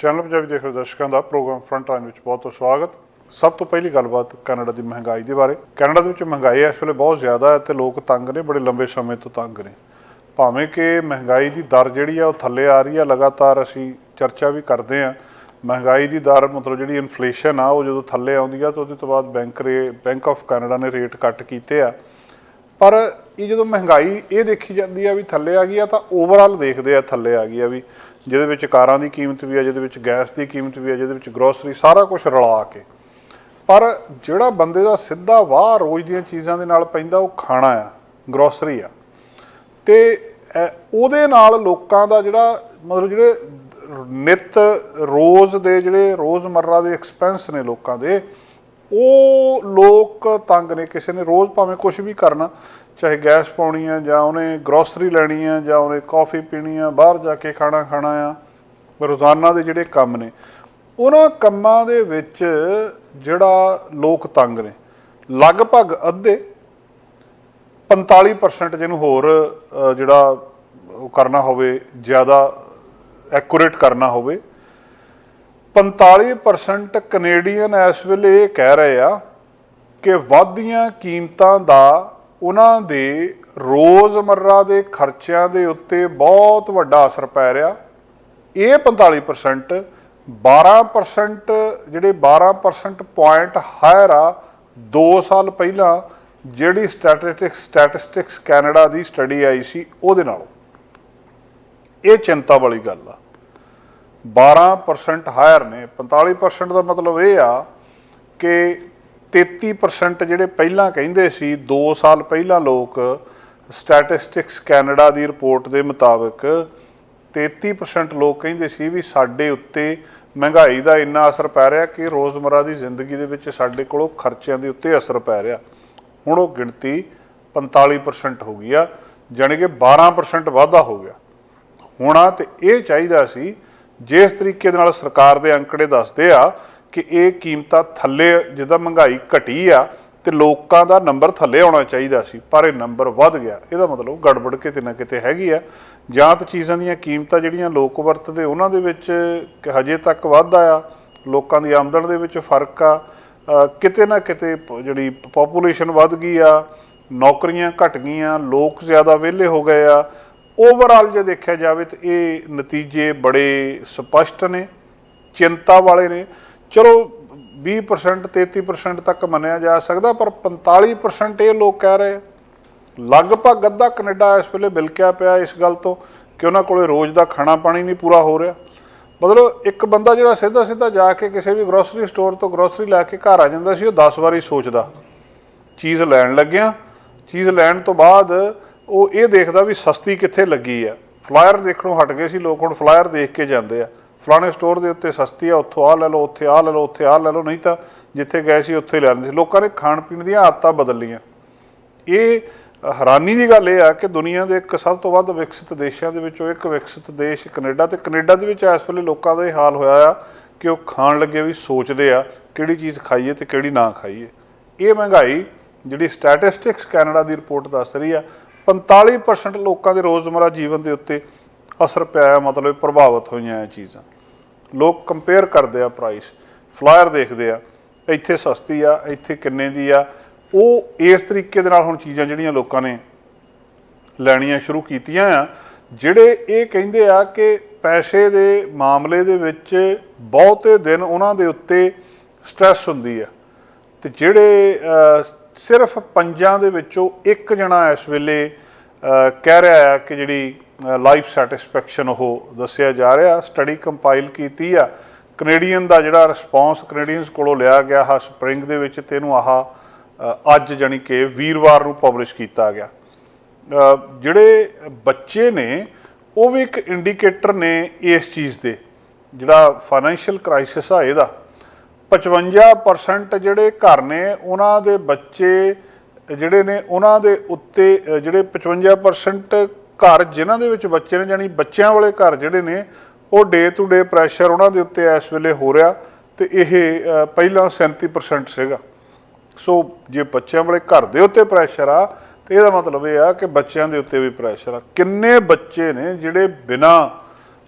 Channel Punjabi ਦੇਖ ਰਹੇ ਦਰਸ਼ਕਾਂ ਦਾ ਪ੍ਰੋਗਰਾਮ ਫਰੰਟ ਲਾਈਨ ਵਿੱਚ ਬਹੁਤ ਬਹੁਤ ਸਵਾਗਤ। ਸਭ ਤੋਂ ਪਹਿਲੀ ਗੱਲਬਾਤ ਕੈਨੇਡਾ ਦੀ ਮਹਿੰਗਾਈ ਦੇ ਬਾਰੇ। ਕੈਨੇਡਾ ਦੇ ਵਿੱਚ ਮਹਿੰਗਾਈ ਇਸ ਵੇਲੇ ਬਹੁਤ ਜ਼ਿਆਦਾ ਹੈ ਤੇ ਲੋਕ ਤੰਗ ਨੇ, ਬੜੇ ਲੰਬੇ ਸਮੇਂ ਤੋਂ ਤੰਗ ਨੇ। ਭਾਵੇਂ ਕਿ ਮਹਿੰਗਾਈ ਦੀ ਦਰ ਜਿਹੜੀ ਆ ਉਹ ਥੱਲੇ ਆ ਰਹੀ ਆ, ਲਗਾਤਾਰ ਅਸੀਂ ਚਰਚਾ ਵੀ ਕਰਦੇ ਆ। ਮਹਿੰਗਾਈ ਦੀ ਦਰ ਮਤਲਬ ਜਿਹੜੀ ਇਨਫਲੇਸ਼ਨ ਆ, ਉਹ ਜਦੋਂ ਥੱਲੇ ਆਉਂਦੀ ਆ ਤਾਂ ਉਹਦੇ ਤੋਂ ਬਾਅਦ ਬੈਂਕ ਰੇ ਬੈਂਕ ਆਫ ਕੈਨੇਡਾ ਨੇ ਰੇਟ ਕੱਟ ਕੀਤੇ ਆ। ਪਰ ਇਹ ਜਦੋਂ ਮਹਿੰਗਾਈ ਇਹ ਦੇਖੀ ਜਾਂਦੀ ਆ ਵੀ ਥੱਲੇ ਆ ਗਈ ਆ ਤਾਂ ਓਵਰਆਲ ਦੇਖਦੇ ਆ ਥੱਲੇ ਆ ਗਈ ਆ ਵੀ ਜਿਹਦੇ ਵਿੱਚ ਕਾਰਾਂ ਦੀ ਕੀਮਤ ਵੀ ਆ, ਜਿਹਦੇ ਵਿੱਚ ਗੈਸ ਦੀ ਕੀਮਤ ਵੀ ਆ, ਜਿਹਦੇ ਵਿੱਚ ਗਰੋਸਰੀ ਸਾਰਾ ਕੁਝ ਰਲਾ ਕੇ। ਪਰ ਜਿਹੜਾ ਬੰਦੇ ਦਾ ਸਿੱਧਾ ਵਾਹ ਰੋਜ਼ ਦੀਆਂ ਚੀਜ਼ਾਂ ਦੇ ਨਾਲ ਪੈਂਦਾ, ਉਹ ਖਾਣਾ ਆ ਗਰੋਸਰੀ ਆ। ਤੇ ਉਹਦੇ ਨਾਲ ਲੋਕਾਂ ਦਾ ਜਿਹੜਾ, ਮਤਲਬ ਜਿਹੜੇ ਨਿਤ ਰੋਜ਼ ਦੇ ਜਿਹੜੇ ਰੋਜ਼ਮਰਰਾ ਦੇ ਐਕਸਪੈਂਸ ਨੇ ਲੋਕਾਂ ਦੇ, ਉਹ ਲੋਕ ਤੰਗ ਨੇ, ਕਿਸੇ ਨੇ ਰੋਜ਼ ਭਾਵੇਂ ਕੁਝ ਵੀ ਕਰਨਾ ਚਾਹੇ ਗੈਸ ਪਾਉਣੀ ਆ ਜਾਂ ਉਹਨੇ ਗਰੋਸਰੀ ਲੈਣੀ ਆ ਜਾਂ ਉਹਨੇ ਕਾਫੀ ਪੀਣੀ ਆ, ਬਾਹਰ ਜਾ ਕੇ ਖਾਣਾ ਖਾਣਾ ਆ, ਰੋਜ਼ਾਨਾ ਦੇ ਜਿਹੜੇ ਕੰਮ ਨੇ, ਉਹਨਾਂ ਕੰਮਾਂ ਦੇ ਵਿੱਚ ਜਿਹੜਾ ਲੋਕ ਤੰਗ ਨੇ, ਲਗਭਗ ਅੱਧੇ 45% ਜਿਹਨੂੰ ਹੋਰ ਜਿਹੜਾ ਉਹ ਕਰਨਾ ਹੋਵੇ, ਜ਼ਿਆਦਾ ਐਕੂਰੇਟ ਕਰਨਾ ਹੋਵੇ 45% ਕੈਨੇਡੀਅਨ ਇਸ ਵੇਲੇ ਇਹ ਕਹਿ ਰਹੇ ਆ ਕਿ ਵਾਧੀਆਂ ਕੀਮਤਾਂ ਦਾ ਉਹਨਾਂ ਦੇ ਰੋਜ਼ਮਰਰਾ ਦੇ ਖਰਚਿਆਂ ਦੇ ਉੱਤੇ ਬਹੁਤ ਵੱਡਾ ਅਸਰ ਪੈ ਰਿਹਾ। ਇਹ 45% 12% ਜਿਹੜੇ 12% ਪੁਆਇੰਟ ਹਾਇਰ ਆ 2 ਸਾਲ ਪਹਿਲਾਂ ਜਿਹੜੀ ਸਟੈਟਿਸਟਿਕਸ ਸਟੈਟਿਸਟਿਕਸ ਕੈਨੇਡਾ ਦੀ ਸਟੱਡੀ ਆਈ ਸੀ, ਉਹਦੇ ਨਾਲੋਂ। ਇਹ ਚਿੰਤਾ ਵਾਲੀ ਗੱਲ ਆ। 12% ਹਾਇਰ ਨੇ 45% ਦਾ ਮਤਲਬ ਇਹ ਆ ਕਿ 33% ਜਿਹੜੇ ਪਹਿਲਾਂ ਕਹਿੰਦੇ ਸੀ 2 ਸਾਲ ਪਹਿਲਾਂ ਲੋਕ ਸਟੈਟਿਸਟਿਕਸ ਕੈਨੇਡਾ ਦੀ ਰਿਪੋਰਟ ਦੇ ਮੁਤਾਬਕ 33% ਲੋਕ ਕਹਿੰਦੇ ਸੀ ਵੀ ਸਾਡੇ ਉੱਤੇ ਮਹਿੰਗਾਈ ਦਾ ਇੰਨਾ ਅਸਰ ਪੈ ਰਿਹਾ ਕਿ ਰੋਜ਼ਮਰਾ ਦੀ ਜ਼ਿੰਦਗੀ ਦੇ ਵਿੱਚ ਸਾਡੇ ਕੋਲੋਂ ਖਰਚਿਆਂ ਦੇ ਉੱਤੇ ਅਸਰ ਪੈ ਰਿਹਾ। ਹੁਣ ਉਹ ਗਿਣਤੀ 45% ਹੋ ਗਈ ਆ, ਜਾਣੀ ਕਿ 12% ਵਾਧਾ ਹੋ ਗਿਆ। ਹੋਣਾ ਤੇ ਇਹ ਚਾਹੀਦਾ ਸੀ, ਜਿਸ ਤਰੀਕੇ ਦੇ ਨਾਲ ਸਰਕਾਰ ਦੇ ਅੰਕੜੇ ਦੱਸਦੇ ਆ ਕਿ ਇਹ ਕੀਮਤਾਂ ਥੱਲੇ ਜਿਹਦਾ ਮਹਿੰਗਾਈ ਘਟੀ ਆ ਤੇ ਲੋਕਾਂ ਦਾ ਨੰਬਰ ਥੱਲੇ ਆਉਣਾ ਚਾਹੀਦਾ ਸੀ, ਪਰ ਇਹ ਨੰਬਰ ਵੱਧ ਗਿਆ। ਇਹਦਾ ਮਤਲਬ ਗੜਬੜ ਕਿਤੇ ਨਾ ਕਿਤੇ ਹੈਗੀ ਆ। ਜਾਂ ਤਾਂ ਚੀਜ਼ਾਂ ਦੀਆਂ ਕੀਮਤਾਂ ਜਿਹੜੀਆਂ ਲੋਕ ਵਰਤਦੇ, ਉਹਨਾਂ ਦੇ ਵਿੱਚ ਹਜੇ ਤੱਕ ਵਾਧਾ ਆ ਲੋਕਾਂ ਦੀ ਆਮਦਨ ਦੇ ਵਿੱਚ ਫ਼ਰਕ ਆ। ਕਿਤੇ ਨਾ ਕਿਤੇ ਪ- ਜਿਹੜੀ ਪੋਪੂਲੇਸ਼ਨ ਵੱਧ ਗਈ ਆ, ਨੌਕਰੀਆਂ ਘਟ ਗਈਆਂ, ਲੋਕ ਜ਼ਿਆਦਾ ਵਿਹਲੇ ਹੋ ਗਏ ਆ। ਓਵਰਆਲ ਜੇ ਦੇਖਿਆ ਜਾਵੇ ਤਾਂ ਇਹ ਨਤੀਜੇ ਬੜੇ ਸਪਸ਼ਟ ਨੇ, ਚਿੰਤਾ ਵਾਲੇ ਨੇ। ਚਲੋ 20% 33% ਤੱਕ ਮੰਨਿਆ ਜਾ ਸਕਦਾ, ਪਰ 45% ਇਹ ਲੋਕ ਕਹਿ ਰਹੇ ਲਗਭਗ ਅੱਧਾ ਕੈਨੇਡਾ ਇਸ ਵੇਲੇ ਬਿਲਕਿਆ ਪਿਆ ਇਸ ਗੱਲ ਤੋਂ ਕਿ ਉਹਨਾਂ ਕੋਲੇ ਰੋਜ਼ ਦਾ ਖਾਣਾ ਪਾਣੀ ਨਹੀਂ ਪੂਰਾ ਹੋ ਰਿਹਾ। ਮਤਲਬ ਇੱਕ ਬੰਦਾ ਜਿਹੜਾ ਸਿੱਧਾ ਸਿੱਧਾ ਜਾ ਕੇ ਕਿਸੇ ਵੀ ਗਰੋਸਰੀ ਸਟੋਰ ਤੋਂ ਗਰੋਸਰੀ ਲੈ ਕੇ ਘਰ ਆ ਜਾਂਦਾ ਸੀ, ਉਹ 10 ਵਾਰੀ ਸੋਚਦਾ। ਚੀਜ਼ ਲੈਣ ਲੱਗਿਆ, ਚੀਜ਼ ਲੈਣ ਤੋਂ ਬਾਅਦ ਉਹ ਇਹ ਦੇਖਦਾ ਵੀ ਸਸਤੀ ਕਿੱਥੇ ਲੱਗੀ ਆ। ਫਲਾਇਰ ਦੇਖਣੋਂ ਹਟ ਗਏ ਸੀ ਲੋਕ, ਹੁਣ ਫਲਾਇਰ ਦੇਖ ਕੇ ਜਾਂਦੇ ਆ। ਫਲਾਣੇ ਸਟੋਰ ਦੇ ਉੱਤੇ ਸਸਤੀ ਆ, ਉੱਥੋਂ ਆ ਲੈ ਲਓ, ਉੱਥੇ ਆ ਲੈ ਲਓ, ਉੱਥੇ ਆ ਲੈ ਲਓ, ਨਹੀਂ ਤਾਂ ਜਿੱਥੇ ਗਏ ਸੀ ਉੱਥੇ ਲੈ ਲੈਂਦੇ ਸੀ। ਲੋਕਾਂ ਨੇ ਖਾਣ ਪੀਣ ਦੀਆਂ ਆਦਤਾਂ ਬਦਲ ਲਈਆਂ ਇਹ ਹੈਰਾਨੀ ਦੀ ਗੱਲ ਇਹ ਆ ਕਿ ਦੁਨੀਆ ਦੇ ਇੱਕ ਸਭ ਤੋਂ ਵੱਧ ਵਿਕਸਿਤ ਦੇਸ਼ਾਂ ਦੇ ਵਿੱਚੋਂ ਇੱਕ ਵਿਕਸਿਤ ਦੇਸ਼ ਕੈਨੇਡਾ ਤੇ ਕੈਨੇਡਾ ਦੇ ਵਿੱਚ ਇਸ ਵੇਲੇ ਲੋਕਾਂ ਦਾ ਇਹ ਹਾਲ ਹੋਇਆ ਆ ਕਿ ਉਹ ਖਾਣ ਲੱਗੇ ਵੀ ਸੋਚਦੇ ਆ ਕਿਹੜੀ ਚੀਜ਼ ਖਾਈਏ ਤੇ ਕਿਹੜੀ ਨਾ ਖਾਈਏ। ਇਹ ਮਹਿੰਗਾਈ ਜਿਹੜੀ ਸਟੈਟਿਸਟਿਕਸ ਕੈਨੇਡਾ ਦੀ ਰਿਪੋਰਟ ਦੱਸ ਰਹੀ ਆ 45% ਲੋਕਾਂ ਦੇ ਰੋਜ਼ਮਰਾ ਜੀਵਨ ਦੇ ਉੱਤੇ ਅਸਰ ਪਿਆ ਹੈ, ਮਤਲਬ ਪ੍ਰਭਾਵਿਤ ਹੋਈਆਂ ਇਹ ਚੀਜ਼ਾਂ। ਲੋਕ ਕੰਪੇਅਰ ਕਰਦੇ ਆ ਪ੍ਰਾਈਸ ਫਲਾਇਰ ਦੇਖਦੇ ਆ, ਇੱਥੇ ਸਸਤੀ ਆ, ਇੱਥੇ ਕਿੰਨੇ ਦੀ ਆ। ਉਹ ਇਸ ਤਰੀਕੇ ਦੇ ਨਾਲ ਹੁਣ ਚੀਜ਼ਾਂ ਜਿਹੜੀਆਂ ਲੋਕਾਂ ਨੇ ਲੈਣੀਆਂ ਸ਼ੁਰੂ ਕੀਤੀਆਂ ਆ, ਜਿਹੜੇ ਇਹ ਕਹਿੰਦੇ ਆ ਕਿ ਪੈਸੇ ਦੇ ਮਾਮਲੇ ਦੇ ਵਿੱਚ ਬਹੁਤੇ ਦਿਨ ਉਹਨਾਂ ਦੇ ਉੱਤੇ ਸਟ੍ਰੈਸ ਹੁੰਦੀ ਆ। ਤੇ ਜਿਹੜੇ ਸਿਰਫ ਪੰਜਾਂ ਦੇ ਵਿੱਚੋਂ ਇੱਕ ਜਣਾ ਇਸ ਵੇਲੇ ਕਹਿ ਰਿਹਾ ਆ ਕਿ ਜਿਹੜੀ ਲਾਈਫ ਸੈਟੀਸਫੈਕਸ਼ਨ ਉਹ ਦੱਸਿਆ ਜਾ ਰਿਹਾ। ਸਟੱਡੀ ਕੰਪਾਈਲ ਕੀਤੀ ਆ। ਕੈਨੇਡੀਅਨ ਦਾ ਜਿਹੜਾ ਰਿਸਪੌਂਸ ਕੈਨੇਡੀਅਨਸ ਕੋਲੋਂ ਲਿਆ ਗਿਆ ਹਾ ਸਪ੍ਰਿੰਗ ਦੇ ਵਿੱਚ ਤੇ ਇਹਨੂੰ ਆਹ ਅੱਜ ਜਾਣੀ ਕਿ ਵੀਰਵਾਰ ਨੂੰ ਪਬਲਿਸ਼ ਕੀਤਾ ਗਿਆ। ਜਿਹੜੇ ਬੱਚੇ ਨੇ, ਉਹ ਵੀ ਇੱਕ ਇੰਡੀਕੇਟਰ ਨੇ ਇਸ ਚੀਜ਼ ਦੇ। ਜਿਹੜਾ ਫਾਈਨੈਂਸ਼ੀਅਲ ਕ੍ਰਾਈਸਿਸ ਆ ਇਹਦਾ। 55% ਜਿਹੜੇ ਘਰ ਨੇ, ਉਹਨਾਂ ਦੇ ਬੱਚੇ ਜਿਹੜੇ ਨੇ, ਉਹਨਾਂ ਦੇ ਉੱਤੇ ਜਿਹੜੇ 55% ਘਰ ਜਿਨ੍ਹਾਂ ਦੇ ਵਿੱਚ ਬੱਚੇ ਨੇ ਜਾਨੀ ਬੱਚਿਆਂ ਵਾਲੇ ਘਰ ਜਿਹੜੇ ਨੇ, ਉਹ ਡੇ ਟੂ ਡੇ ਪ੍ਰੈਸ਼ਰ ਉਹਨਾਂ ਦੇ ਉੱਤੇ ਇਸ ਵੇਲੇ ਹੋ ਰਿਹਾ ਤੇ ਇਹ ਪਹਿਲਾਂ 37% ਸੀਗਾ। ਸੋ ਜੇ ਬੱਚਿਆਂ ਵਾਲੇ ਘਰ ਦੇ ਉੱਤੇ ਪ੍ਰੈਸ਼ਰ ਆ, ਤੇ ਇਹਦਾ ਮਤਲਬ ਇਹ ਆ ਕਿ ਬੱਚਿਆਂ ਦੇ ਉੱਤੇ ਵੀ ਪ੍ਰੈਸ਼ਰ ਆ। ਕਿੰਨੇ ਬੱਚੇ ਨੇ ਜਿਹੜੇ ਬਿਨਾ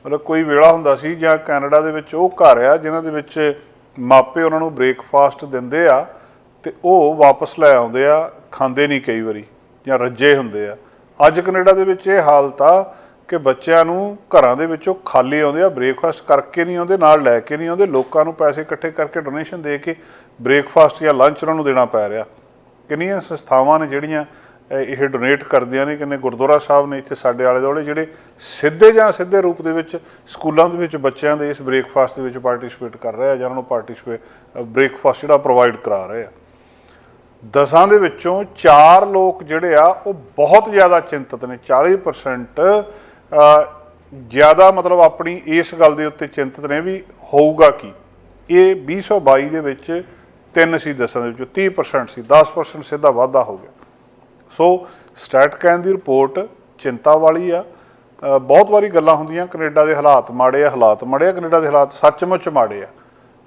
ਮਤਲਬ ਕੋਈ ਵੇਲਾ ਹੁੰਦਾ ਸੀ ਜਾਂ ਕੈਨੇਡਾ ਦੇ ਵਿੱਚ ਉਹ ਘਰ ਆ, ਜਿਨ੍ਹਾਂ ਦੇ ਵਿੱਚ ਮਾਪੇ ਉਹਨਾਂ ਨੂੰ ਬ੍ਰੇਕਫਾਸਟ ਦਿੰਦੇ ਆ ਤੇ ਉਹ ਵਾਪਸ ਲੈ ਆਉਂਦੇ ਆ, ਖਾਂਦੇ ਨਹੀਂ ਕਈ ਵਾਰੀ ਜਾਂ ਰੱਜੇ ਹੁੰਦੇ ਆ। ਅੱਜ ਕੈਨੇਡਾ ਦੇ ਵਿੱਚ ਇਹ ਹਾਲਤ ਆ ਕਿ ਬੱਚਿਆਂ ਨੂੰ ਘਰਾਂ ਦੇ ਵਿੱਚੋਂ ਖਾਲੀ ਆਉਂਦੇ ਆ ਬ੍ਰੇਕਫਾਸਟ ਕਰਕੇ ਨਹੀਂ ਆਉਂਦੇ, ਨਾਲ ਲੈ ਕੇ ਨਹੀਂ ਆਉਂਦੇ, ਲੋਕਾਂ ਨੂੰ ਪੈਸੇ ਇਕੱਠੇ ਕਰਕੇ ਡੋਨੇਸ਼ਨ ਦੇ ਕੇ ਬ੍ਰੇਕਫਾਸਟ ਜਾਂ ਲੰਚ ਉਹਨਾਂ ਨੂੰ ਦੇਣਾ ਪੈ ਰਿਹਾ। ਕਿੰਨੀਆਂ ਸੰਸਥਾਵਾਂ ਨੇ ਜਿਹੜੀਆਂ ਇਹ ਡੋਨੇਟ ਕਰਦੀਆਂ ਨੇ, ਕਿੰਨੇ ਗੁਰਦੁਆਰਾ ਸਾਹਿਬ ਨੇ ਇੱਥੇ ਸਾਡੇ ਆਲੇ ਦੁਆਲੇ ਜਿਹੜੇ ਸਿੱਧੇ ਜਾਂ ਸਿੱਧੇ ਰੂਪ ਦੇ ਵਿੱਚ ਸਕੂਲਾਂ ਦੇ ਵਿੱਚ ਬੱਚਿਆਂ ਦੇ ਇਸ ਬ੍ਰੇਕਫਾਸਟ ਦੇ ਵਿੱਚ ਪਾਰਟਿਸਿਪੇਟ ਕਰ ਰਹੇ ਆ ਜਾਂ ਉਹਨਾਂ ਨੂੰ ਪਾਰਟਿਸਿਪੇਟ ਬ੍ਰੇਕਫਾਸਟ ਜਿਹੜਾ ਪ੍ਰੋਵਾਈਡ ਕਰਾ ਰਹੇ ਆ। ਦਸਾਂ ਦੇ ਵਿੱਚੋਂ 4 ਲੋਕ ਜਿਹੜੇ ਆ, ਉਹ ਬਹੁਤ ਜ਼ਿਆਦਾ ਚਿੰਤਤ ਨੇ। 40% ਜ਼ਿਆਦਾ ਮਤਲਬ ਆਪਣੀ ਇਸ ਗੱਲ ਦੇ ਉੱਤੇ ਚਿੰਤਤ ਨੇ ਵੀ ਹੋਊਗਾ ਕੀ। ਇਹ 2022 ਦੇ ਵਿੱਚ ਤਿੰਨ ਸੀ ਦਸਾਂ ਦੇ ਵਿੱਚੋਂ 30% ਸੀ 10% ਸਿੱਧਾ ਵਾਧਾ ਹੋ ਗਿਆ। ਸੋ ਸਟੈਟਕੈਨ ਦੀ ਰਿਪੋਰਟ ਚਿੰਤਾ ਵਾਲੀ ਆ। ਬਹੁਤ ਵਾਰੀ ਗੱਲਾਂ ਹੁੰਦੀਆਂ, ਕੈਨੇਡਾ ਦੇ ਹਾਲਾਤ ਮਾੜੇ ਆ, ਹਾਲਾਤ ਮਾੜੇ ਆ, ਕੈਨੇਡਾ ਦੇ ਹਾਲਾਤ ਸੱਚਮੁੱਚ ਮਾੜੇ ਆ।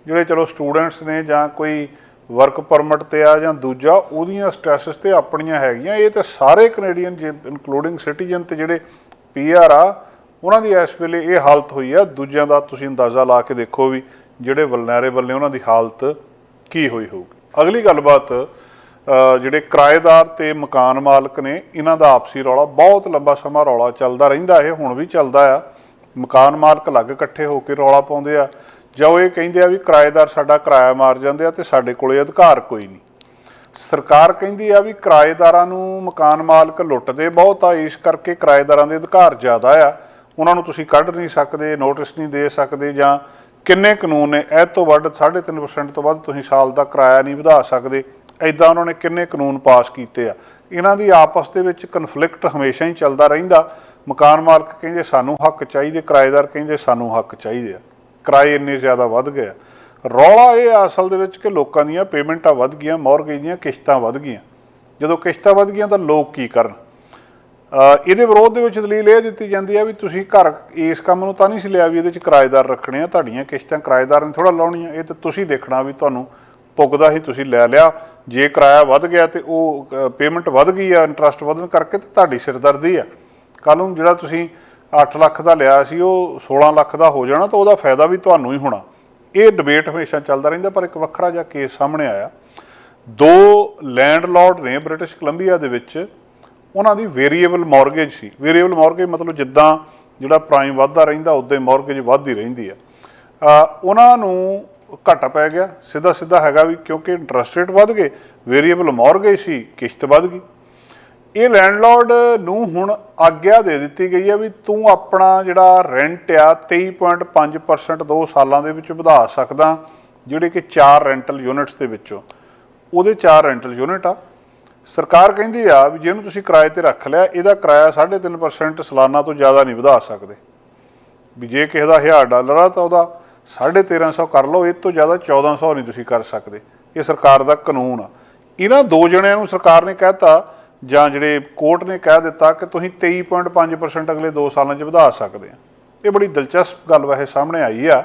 ਜਿਹੜੇ ਚਲੋ ਸਟੂਡੈਂਟਸ ਨੇ ਜਾਂ ਕੋਈ ਵਰਕ ਪਰਮਿਟ ਤੇ ਆ ਜਾਂ ਦੂਜਾ, ਉਹਦੀਆਂ ਸਟ੍ਰੈਸਸ ਤੇ ਆਪਣੀਆਂ ਹੈਗੀਆਂ। ਇਹ ਤੇ ਸਾਰੇ ਕੈਨੇਡੀਅਨ ਇਨਕਲੂਡਿੰਗ ਸਿਟੀਜ਼ਨ ਤੇ ਜਿਹੜੇ ਪੀਆਰ ਆ, ਉਹਨਾਂ ਦੀ ਇਸ ਵੇਲੇ ਇਹ ਹਾਲਤ ਹੋਈ ਆ। ਦੂਜਿਆਂ ਦਾ ਤੁਸੀਂ ਅੰਦਾਜ਼ਾ ਲਾ ਕੇ ਦੇਖੋ ਵੀ ਜਿਹੜੇ ਵਲਨਰੇਬਲ ਨੇ, ਉਹਨਾਂ ਦੀ ਹਾਲਤ ਕੀ ਹੋਈ ਹੋਊਗੀ। ਅਗਲੀ ਗੱਲਬਾਤ ਜਿਹੜੇ ਕਿਰਾਏਦਾਰ ਤੇ ਮਕਾਨ ਮਾਲਕ ਨੇ, ਇਹਨਾਂ ਦਾ ਆਪਸੀ ਰੌਲਾ, ਬਹੁਤ ਲੰਬਾ ਸਮਾਂ ਰੌਲਾ ਚੱਲਦਾ ਰਹਿੰਦਾ, ਇਹ ਹੁਣ ਵੀ ਚੱਲਦਾ ਆ। ਮਕਾਨ ਮਾਲਕ ਅਲੱਗ ਇਕੱਠੇ ਹੋ ਕੇ ਰੌਲਾ ਪਾਉਂਦੇ ਆ। ਜਾਂ ਉਹ ਇਹ ਕਹਿੰਦੇ ਆ ਵੀ ਕਿਰਾਏਦਾਰ ਸਾਡਾ ਕਿਰਾਇਆ ਮਾਰ ਜਾਂਦੇ ਆ ਤੇ ਸਾਡੇ ਕੋਲੇ ਅਧਿਕਾਰ ਕੋਈ ਨਹੀਂ। ਸਰਕਾਰ ਕਹਿੰਦੀ ਆ ਵੀ ਕਿਰਾਏਦਾਰਾਂ ਨੂੰ ਮਕਾਨ ਮਾਲਕ ਲੁੱਟਦੇ ਬਹੁਤ ਆ, ਇਸ ਕਰਕੇ ਕਿਰਾਏਦਾਰਾਂ ਦੇ ਅਧਿਕਾਰ ਜ਼ਿਆਦਾ ਆ। ਉਹਨਾਂ ਨੂੰ ਤੁਸੀਂ ਕੱਢ ਨਹੀਂ ਸਕਦੇ, ਨੋਟਿਸ ਨਹੀਂ ਦੇ ਸਕਦੇ ਜਾਂ ਕਿੰਨੇ ਕਾਨੂੰਨ ਨੇ, ਇਹ ਤੋਂ ਵੱਧ 3.5% ਤੋਂ ਵੱਧ ਤੁਸੀਂ ਸਾਲ ਦਾ ਕਿਰਾਇਆ ਨਹੀਂ ਵਧਾ ਸਕਦੇ। ਐਦਾਂ ਉਹਨਾਂ ਨੇ ਕਿੰਨੇ ਕਾਨੂੰਨ ਪਾਸ ਕੀਤੇ ਆ। ਇਹਨਾਂ ਦੀ ਆਪਸ ਦੇ ਵਿੱਚ ਕਨਫਲਿਕਟ ਹਮੇਸ਼ਾ ਹੀ ਚੱਲਦਾ ਰਹਿੰਦਾ। ਮਕਾਨ ਮਾਲਕ ਕਹਿੰਦੇ ਸਾਨੂੰ ਹੱਕ ਚਾਹੀਦੇ, ਕਿਰਾਏਦਾਰ ਕਹਿੰਦੇ ਸਾਨੂੰ ਹੱਕ ਚਾਹੀਦੇ ਆ। ਕਿਰਾਏ ਇੰਨੇ ਜ਼ਿਆਦਾ ਵੱਧ ਗਏ ਆ। ਰੌਲਾ ਇਹ ਆ ਅਸਲ ਦੇ ਵਿੱਚ ਕਿ ਲੋਕਾਂ ਦੀਆਂ ਪੇਮੈਂਟਾਂ ਵੱਧ ਗਈਆਂ, ਮੌਰਗੇਜ ਦੀਆਂ ਕਿਸ਼ਤਾਂ ਵੱਧ ਗਈਆਂ। ਜਦੋਂ ਕਿਸ਼ਤਾਂ ਵੱਧ ਗਈਆਂ ਤਾਂ ਲੋਕ ਕੀ ਕਰਨ? ਇਹਦੇ ਵਿਰੋਧ ਦੇ ਵਿੱਚ ਦਲੀਲ ਇਹ ਦਿੱਤੀ ਜਾਂਦੀ ਹੈ ਵੀ ਤੁਸੀਂ ਘਰ ਇਸ ਕੰਮ ਨੂੰ ਤਾਂ ਨਹੀਂ ਸੀ ਲਿਆ ਵੀ ਇਹਦੇ ਵਿੱਚ ਕਿਰਾਏਦਾਰ ਰੱਖਣੇ ਆ, ਤੁਹਾਡੀਆਂ ਕਿਸ਼ਤਾਂ ਕਿਰਾਏਦਾਰ ਨੇ ਥੋੜਾ ਲਾਉਣੀਆਂ। ਇਹ ਤਾਂ ਤੁਸੀਂ ਦੇਖਣਾ ਵੀ ਤੁਹਾਨੂੰ ਪੁੱਗਦਾ ਹੀ ਤੁਸੀਂ ਲੈ ਲਿਆ। ਜੇ ਕਿਰਾਇਆ ਵੱਧ ਗਿਆ ਤੇ ਉਹ ਪੇਮੈਂਟ ਵੱਧ ਗਈ ਆ, ਇੰਟਰਸਟ ਵਧਣ ਕਰਕੇ ਤੇ ਤੁਹਾਡੀ ਸਿਰਦਰਦੀ ਆ। ਕੱਲ ਨੂੰ ਜਿਹੜਾ ਤੁਸੀਂ 8 ਲੱਖ ਦਾ ਲਿਆ ਸੀ, ਉਹ 16 ਲੱਖ ਦਾ ਹੋ ਜਾਣਾ ਤਾਂ ਉਹਦਾ ਫਾਇਦਾ ਵੀ ਤੁਹਾਨੂੰ ਹੀ ਹੋਣਾ। ਇਹ ਡਿਬੇਟ ਹਮੇਸ਼ਾ ਚੱਲਦਾ ਰਹਿੰਦਾ, ਪਰ ਇੱਕ ਵੱਖਰਾ ਜਿਹਾ ਕੇਸ ਸਾਹਮਣੇ ਆਇਆ। ਦੋ ਲੈਂਡਲਾਰਡ ਨੇ ਬ੍ਰਿਟਿਸ਼ ਕੋਲੰਬੀਆ ਦੇ ਵਿੱਚ ਉਹਨਾਂ ਦੀ ਵੇਰੀਏਬਲ ਮਾਰਗੇਜ ਸੀ। ਵੇਰੀਏਬਲ ਮਾਰਗੇਜ ਮਤਲਬ ਜਿੱਦਾਂ ਜਿਹੜਾ ਪ੍ਰਾਈਮ ਵੱਧਦਾ ਰਹਿੰਦਾ ਉਦਾਂ ਹੀ ਮਾਰਗੇਜ ਵੱਧਦੀ ਰਹਿੰਦੀ ਆ। ਉਹਨਾਂ ਨੂੰ ਘਾਟਾ ਪੈ ਗਿਆ। ਸਿੱਧਾ ਸਿੱਧਾ ਹੈਗਾ ਵੀ ਕਿਉਂਕਿ ਇੰਟਰਸਟ ਰੇਟ ਵੱਧ ਗਏ ਵੇਰੀਏਬਲ ਮਾਰਗੇਜ ਸੀ, ਕਿਸ਼ਤ ਵੱਧ ਗਈ। ਇਹ ਲੈਂਡਲਾਰਡ ਨੂੰ ਹੁਣ ਆਗਿਆ ਦੇ ਦਿੱਤੀ ਗਈ ਹੈ ਵੀ ਤੂੰ ਆਪਣਾ ਜਿਹੜਾ ਰੈਂਟ ਆ 23.5% ਦੋ ਸਾਲਾਂ ਦੇ ਵਿੱਚ ਵਧਾ ਸਕਦਾ, ਜਿਹੜੇ ਕਿ ਚਾਰ ਰੈਂਟਲ ਯੂਨਿਟਸ ਦੇ ਵਿੱਚੋਂ। ਉਹਦੇ ਚਾਰ ਰੈਂਟਲ ਯੂਨਿਟ ਆ। ਸਰਕਾਰ ਕਹਿੰਦੀ ਆ ਵੀ ਜਿਹਨੂੰ ਤੁਸੀਂ ਕਿਰਾਏ ਤੇ ਰੱਖ ਲਿਆ, ਇਹਦਾ ਕਿਰਾਇਆ 3.5% ਸਾਲਾਨਾ ਤੋਂ ਜ਼ਿਆਦਾ ਨਹੀਂ ਵਧਾ ਸਕਦੇ। ਵੀ ਜੇ ਕਿਸੇ ਦਾ 1000 ਡਾਲਰ ਆ ਤਾਂ ਉਹਦਾ 1350 ਕਰ ਲਓ, ਇਹ ਤੋਂ ਜ਼ਿਆਦਾ 1400 ਨਹੀਂ ਤੁਸੀਂ ਕਰ ਸਕਦੇ। ਇਹ ਸਰਕਾਰ ਦਾ ਕਾਨੂੰਨ ਆ। ਇਹਨਾਂ ਦੋ ਜਣਿਆਂ ਨੂੰ ਸਰਕਾਰ ਨੇ ਕਹਿਤਾ ਜਾਂ ਜਿਹੜੇ ਕੋਰਟ ਨੇ ਕਹਿ ਦਿੱਤਾ ਕਿ ਤੁਸੀਂ 23.5% ਅਗਲੇ 2 ਸਾਲਾਂ 'ਚ ਵਧਾ ਸਕਦੇ ਆ। ਇਹ ਬੜੀ ਦਿਲਚਸਪ ਗੱਲ ਵੈਸੇ ਸਾਹਮਣੇ ਆਈ ਆ।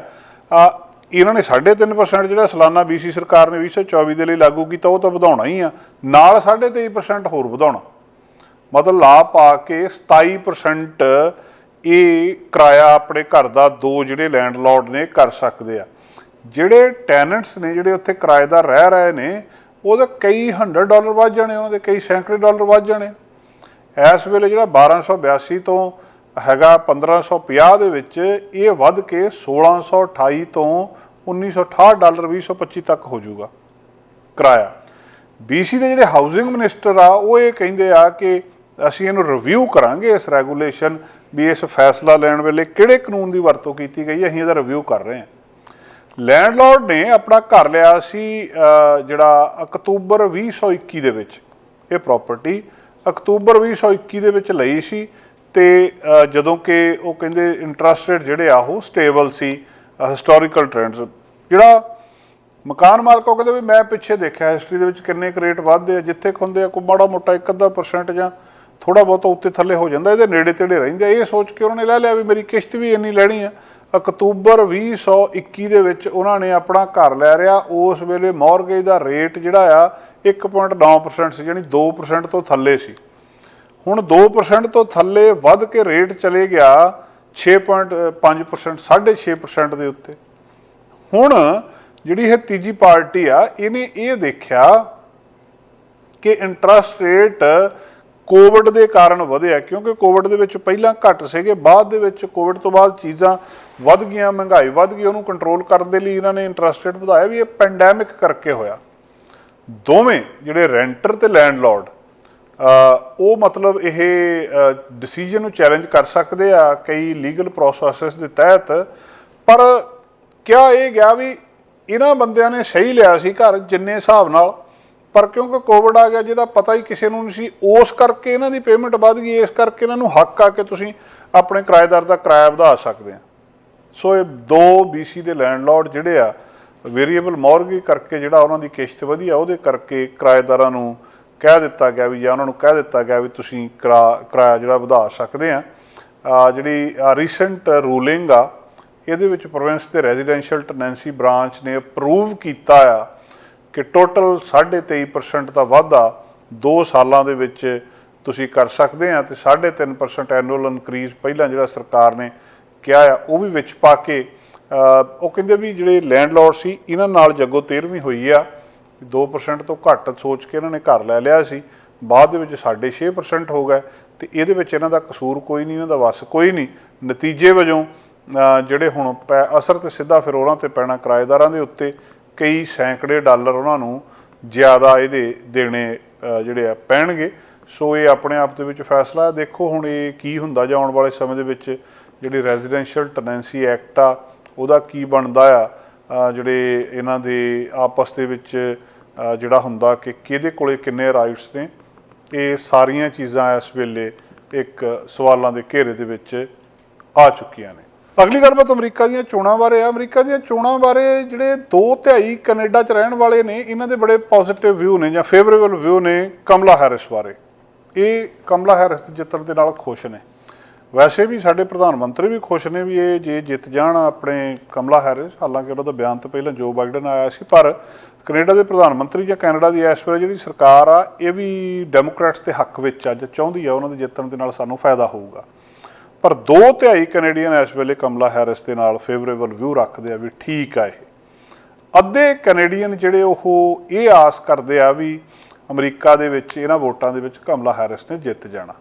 ਇਹਨਾਂ ਨੇ 3.5% ਜਿਹੜਾ ਸਾਲਾਨਾ BC ਸਰਕਾਰ ਨੇ 2024 ਦੇ ਲਈ ਲਾਗੂ ਕੀਤਾ, ਉਹ ਤਾਂ ਵਧਾਉਣਾ ਹੀ ਆ। ਨਾਲ 23% ਹੋਰ ਵਧਾਉਣਾ। ਮਤਲਬ ਲਾ ਪਾ ਕੇ 27% ਇਹ ਕਿਰਾਇਆ ਆਪਣੇ ਘਰ ਦਾ ਦੋ ਜਿਹੜੇ ਲੈਂਡਲਾਰਡ ਨੇ ਕਰ ਸਕਦੇ ਆ। ਜਿਹੜੇ ਟੈਨੈਂਟਸ ਨੇ, ਜਿਹੜੇ ਉੱਥੇ ਕਿਰਾਏਦਾਰ ਰਹਿ ਰਹੇ ਨੇ ਉਹਦੇ ਕਈ 100 ਡਾਲਰ ਵੱਧ ਜਾਣੇ ਉਹਦੇ ਕਈ ਸੈਂਕੜੇ ਡਾਲਰ ਵੱਧ ਜਾਣੇ। ਇਸ ਵੇਲੇ ਜਿਹੜਾ 1282 ਤੋਂ ਹੈਗਾ 1550 ਦੇ ਵਿੱਚ, ਇਹ ਵੱਧ ਕੇ 1628 ਤੋਂ 1968 ਡਾਲਰ 2025 ਤੱਕ ਹੋ ਜਾਊਗਾ ਕਿਰਾਇਆ। BC ਦੇ ਜਿਹੜੇ ਹਾਊਸਿੰਗ ਮਿਨਿਸਟਰ ਆ, ਉਹ ਇਹ ਕਹਿੰਦੇ ਆ ਕਿ ਅਸੀਂ ਇਹਨੂੰ ਰਿਵਿਊ ਕਰਾਂਗੇ ਇਸ ਰੈਗੂਲੇਸ਼ਨ ਵੀ ਇਸ ਫੈਸਲਾ ਲੈਣ ਵੇਲੇ ਕਿਹੜੇ ਕਾਨੂੰਨ ਦੀ ਵਰਤੋਂ ਕੀਤੀ ਗਈ ਹੈ, ਅਸੀਂ ਇਹਦਾ ਰਿਵਿਊ ਕਰ ਰਹੇ ਹਾਂ। ਲੈਂਡਲਾਰਡ ਨੇ ਆਪਣਾ ਘਰ ਲਿਆ ਸੀ ਜਿਹੜਾ ਅਕਤੂਬਰ 2021 ਦੇ ਵਿੱਚ। ਇਹ ਪ੍ਰਾਪਰਟੀ ਅਕਤੂਬਰ 2021 ਦੇ ਵਿੱਚ ਲਈ ਸੀ ਤੇ ਜਦੋਂ ਕਿ ਉਹ ਕਹਿੰਦੇ ਇੰਟਰਸਟ ਰੇਟ ਜਿਹੜੇ ਆ ਉਹ ਸਟੇਬਲ ਸੀ ਹਿਸਟੋਰੀਕਲ ਟ੍ਰੈਂਡਸ ਜਿਹੜਾ ਮਕਾਨ ਮਾਲਕ ਉਹ ਕਹਿੰਦੇ ਵੀ ਮੈਂ ਪਿੱਛੇ ਦੇਖਿਆ ਹਿਸਟਰੀ ਦੇ ਵਿੱਚ ਕਿੰਨੇ ਕੁ ਰੇਟ ਵੱਧਦੇ ਆ, ਜਿੱਥੇ ਕੁ ਹੁੰਦੇ ਆ ਕੋਈ ਮਾੜਾ ਮੋਟਾ ਇੱਕ ਅੱਧਾ ਪਰਸੈਂਟ ਜਾਂ ਥੋੜਾ ਬਹੁਤ ਉੱਤੇ ਥੱਲੇ ਹੋ ਜਾਂਦਾ, ਇਹਦੇ ਨੇੜੇ ਤੇੜੇ ਰਹਿੰਦੇ ਆ। ਇਹ ਸੋਚ ਕੇ ਉਹਨਾਂ ਨੇ ਲੈ ਲਿਆ ਵੀ ਮੇਰੀ ਕਿਸ਼ਤ ਵੀ ਇੰਨੀ ਲੈਣੀ ਆ। ਅਕਤੂਬਰ 2021 ਦੇ ਵਿੱਚ ਉਹਨਾਂ ਨੇ ਆਪਣਾ ਘਰ ਲੈ ਰਿਆ ਉਸ ਵੇਲੇ ਮੌਰਗੇਜ ਦਾ ਰੇਟ ਜਿਹੜਾ ਆ 1.9% ਸੀ ਯਾਨੀ 2% ਤੋਂ ਥੱਲੇ ਸੀ। ਹੁਣ 2% ਤੋਂ ਥੱਲੇ ਵੱਧ ਕੇ ਰੇਟ ਚਲੇ ਗਿਆ 6.5% 6.5% ਦੇ ਉੱਤੇ। ਹੁਣ ਜਿਹੜੀ ਇਹ ਤੀਜੀ ਪਾਰਟੀ ਆ, ਇਹਨੇ ਇਹ ਦੇਖਿਆ ਕਿ ਇੰਟਰਸਟ ਰੇਟ ਕੋਵਿਡ ਦੇ ਕਾਰਨ ਵਧਿਆ, ਕਿਉਂਕਿ ਕੋਵਿਡ ਦੇ ਵਿੱਚ ਪਹਿਲਾਂ ਘੱਟ ਸੀਗੇ, ਬਾਅਦ ਦੇ ਵਿੱਚ ਕੋਵਿਡ ਤੋਂ ਬਾਅਦ ਚੀਜ਼ਾਂ ਵੱਧ ਗਈਆਂ, ਮਹਿੰਗਾਈ ਵੱਧ ਗਈ, ਉਹਨੂੰ ਕੰਟਰੋਲ ਕਰਨ ਦੇ ਲਈ ਇਹਨਾਂ ਨੇ ਇੰਟਰਸਟ ਰੇਟ ਵਧਾਇਆ ਵੀ ਇਹ ਪੈਂਡੈਮਿਕ ਕਰਕੇ ਹੋਇਆ। ਦੋਵੇਂ ਜਿਹੜੇ ਰੈਂਟਰ ਤੇ ਲੈਂਡਲੋਰਡ ਉਹ ਮਤਲਬ ਇਹ ਡਿਸੀਜਨ ਨੂੰ ਚੈਲੰਜ ਕਰ ਸਕਦੇ ਆ, ਕਈ ਲੀਗਲ ਪ੍ਰੋਸੈਸਸ ਦੇ ਤਹਿਤ, ਪਰ ਕਿਹਾ ਇਹ ਗਿਆ ਵੀ ਇਹਨਾਂ ਬੰਦਿਆਂ ਨੇ ਸਹੀ ਲਿਆ ਸੀ ਘਰ ਜਿੰਨੇ ਹਿਸਾਬ ਨਾਲ, ਪਰ ਕਿਉਂਕਿ ਕੋਵਿਡ ਆ ਗਿਆ, ਜਿਹਦਾ ਪਤਾ ਹੀ ਕਿਸੇ ਨੂੰ ਨਹੀਂ ਸੀ, ਉਸ ਕਰਕੇ ਇਹਨਾਂ ਦੀ ਪੇਮੈਂਟ ਵੱਧ ਗਈ, ਇਸ ਕਰਕੇ ਇਹਨਾਂ ਨੂੰ ਹੱਕ ਆ ਕਿ ਤੁਸੀਂ ਆਪਣੇ ਕਿਰਾਏਦਾਰ ਦਾ ਕਿਰਾਇਆ ਵਧਾ ਸਕਦੇ ਆ। ਸੋ ਇਹ ਦੋ ਬੀਸੀ ਦੇ ਲੈਂਡਲੋਰਡ ਜਿਹੜੇ ਆ ਵੇਰੀਏਬਲ ਮੌਰਗੇਜ ਕਰਕੇ ਜਿਹੜਾ ਉਹਨਾਂ ਦੀ ਕਿਸ਼ਤ ਵਧੀ ਆ, ਉਹਦੇ ਕਰਕੇ ਕਿਰਾਏਦਾਰਾਂ ਨੂੰ ਕਹਿ ਦਿੱਤਾ ਗਿਆ ਵੀ ਜਾਂ ਉਹਨਾਂ ਨੂੰ ਕਹਿ ਦਿੱਤਾ ਗਿਆ ਵੀ ਤੁਸੀਂ ਕਿਰਾ- ਕਿਰਾਇਆ ਜਿਹੜਾ ਵਧਾ ਸਕਦੇ ਆ। ਆ ਜਿਹੜੀ ਰੀਸੈਂਟ ਰੂਲਿੰਗ ਆ, ਇਹਦੇ ਵਿੱਚ ਪ੍ਰੋਵਿੰਸ ਦੇ ਰੈਜ਼ੀਡੈਂਸ਼ੀਅਲ ਟੈਨੈਂਸੀ ਬ੍ਰਾਂਚ ਨੇ ਅਪਰੂਵ ਕੀਤਾ ਆ ਕਿ ਟੋਟਲ 23.5% ਦਾ ਵਾਧਾ 2 ਸਾਲਾਂ ਦੇ ਵਿੱਚ ਤੁਸੀਂ ਕਰ ਸਕਦੇ ਆ ਤੇ 3.5% ਐਨੂਅਲ ਇਨਕਰੀਜ਼ ਪਹਿਲਾਂ ਜਿਹੜਾ ਸਰਕਾਰ ਨੇ ਕਿਹਾ ਆ, ਉਹ ਵੀ ਵਿੱਚ ਪਾ ਕੇ ਉਹ ਕਹਿੰਦੇ ਵੀ ਜਿਹੜੇ ਲੈਂਡਲੋਰਡ ਸੀ, ਇਹਨਾਂ ਨਾਲ ਜੱਗੋ 13ਵੀਂ ਹੋਈ ਆ 2% ਤੋਂ ਘੱਟ ਸੋਚ ਕੇ ਇਹਨਾਂ ਨੇ ਘਰ ਲੈ ਲਿਆ ਸੀ, ਬਾਅਦ ਦੇ ਵਿੱਚ 6.5% ਹੋ ਗਿਆ ਤੇ ਇਹਦੇ ਵਿੱਚ ਇਹਨਾਂ ਦਾ ਕਸੂਰ ਕੋਈ ਨਹੀਂ, ਇਹਨਾਂ ਦਾ ਵਸ ਕੋਈ ਨਹੀਂ। ਨਤੀਜੇ ਵਜੋਂ ਜਿਹੜੇ ਹੁਣ ਪੈ- ਅਸਰ ਤੇ ਸਿੱਧਾ ਫਿਰ ਉਹਨਾਂ ਤੇ ਪੈਣਾ ਕਿਰਾਏਦਾਰਾਂ ਦੇ ਉੱਤੇ, ਕਈ ਸੈਂਕੜੇ ਡਾਲਰ ਉਹਨਾਂ ਨੂੰ ਜ਼ਿਆਦਾ ਇਹਦੇ ਦੇਣੇ ਜਿਹੜੇ ਆ ਪੈਣਗੇ। ਸੋ ਇਹ ਆਪਣੇ ਆਪ ਦੇ ਵਿੱਚ ਫੈਸਲਾ ਹੈ। ਦੇਖੋ ਹੁਣ ਇਹ ਕੀ ਹੁੰਦਾ ਜਾਂ ਆਉਣ ਵਾਲੇ ਸਮੇਂ ਦੇ ਵਿੱਚ ਜਿਹੜੀ ਰੈਜ਼ੀਡੈਂਸ਼ੀਅਲ ਟੈਨੈਂਸੀ ਐਕਟ ਆ, ਉਹਦਾ ਕੀ ਬਣਦਾ ਆ? ਜਿਹੜੇ ਇਹਨਾਂ ਦੇ ਆਪਸ ਦੇ ਵਿੱਚ ਜਿਹੜਾ ਹੁੰਦਾ ਕਿ ਕਿਹਦੇ ਕੋਲੇ ਕਿੰਨੇ ਰਾਈਟਸ ਨੇ, ਇਹ ਸਾਰੀਆਂ ਚੀਜ਼ਾਂ ਇਸ ਵੇਲੇ ਇੱਕ ਸਵਾਲਾਂ ਦੇ ਘੇਰੇ ਦੇ ਵਿੱਚ ਆ ਚੁੱਕੀਆਂ ਨੇ। ਅਗਲੀ ਗੱਲਬਾਤ ਅਮਰੀਕਾ ਦੀਆਂ ਚੋਣਾਂ ਬਾਰੇ ਆ। ਅਮਰੀਕਾ ਦੀਆਂ ਚੋਣਾਂ ਬਾਰੇ ਜਿਹੜੇ ਦੋ ਧਿਆਈ ਕੈਨੇਡਾ 'ਚ ਰਹਿਣ ਵਾਲੇ ਨੇ, ਇਹਨਾਂ ਦੇ ਬੜੇ ਪੋਜ਼ਿਟਿਵ ਵਿਊ ਨੇ ਜਾਂ ਫੇਵਰੇਬਲ ਵਿਊ ਨੇ ਕਮਲਾ ਹੈਰਿਸ ਬਾਰੇ। ਇਹ ਕਮਲਾ ਹੈਰਿਸ ਦੇ ਜਿੱਤਣ ਦੇ ਨਾਲ ਖੁਸ਼ ਨੇ। ਵੈਸੇ ਵੀ ਸਾਡੇ ਪ੍ਰਧਾਨ ਮੰਤਰੀ ਵੀ ਖੁਸ਼ ਨੇ ਵੀ ਇਹ ਜੇ ਜਿੱਤ ਜਾਣ ਆਪਣੇ ਕਮਲਾ ਹੈਰਿਸ। ਹਾਲਾਂਕਿ ਉਹਨਾਂ ਦਾ ਬਿਆਨ ਤੋਂ ਪਹਿਲਾਂ ਜੋ ਬਾਈਡਨ ਆਇਆ ਸੀ, ਪਰ ਕੈਨੇਡਾ ਦੇ ਪ੍ਰਧਾਨ ਮੰਤਰੀ ਜਾਂ ਕੈਨੇਡਾ ਦੀ ਇਸ ਵੇਲੇ ਜਿਹੜੀ ਸਰਕਾਰ ਆ, ਇਹ ਵੀ ਡੈਮੋਕ੍ਰੈਟਸ ਦੇ ਹੱਕ ਵਿੱਚ ਅੱਜ ਚਾਹੁੰਦੀ ਆ ਉਹਨਾਂ ਦੇ ਜਿੱਤਣ ਦੇ ਨਾਲ ਸਾਨੂੰ ਫਾਇਦਾ ਹੋਊਗਾ। ਪਰ ਦੋ ਤਿਹਾਈ ਕੈਨੇਡੀਅਨ ਇਸ ਵੇਲੇ ਕਮਲਾ ਹੈਰਿਸ ਦੇ ਨਾਲ ਫੇਵਰੇਬਲ ਵਿਊ ਰੱਖਦੇ ਆ ਵੀ ਠੀਕ ਆ ਇਹ। ਅੱਧੇ ਕੈਨੇਡੀਅਨ ਜਿਹੜੇ ਉਹ ਇਹ ਆਸ ਕਰਦੇ ਆ ਵੀ ਅਮਰੀਕਾ ਦੇ ਵਿੱਚ ਇਹਨਾਂ ਵੋਟਾਂ ਦੇ ਵਿੱਚ ਕਮਲਾ ਹੈਰਿਸ ਨੇ ਜਿੱਤ ਜਾਣਾ।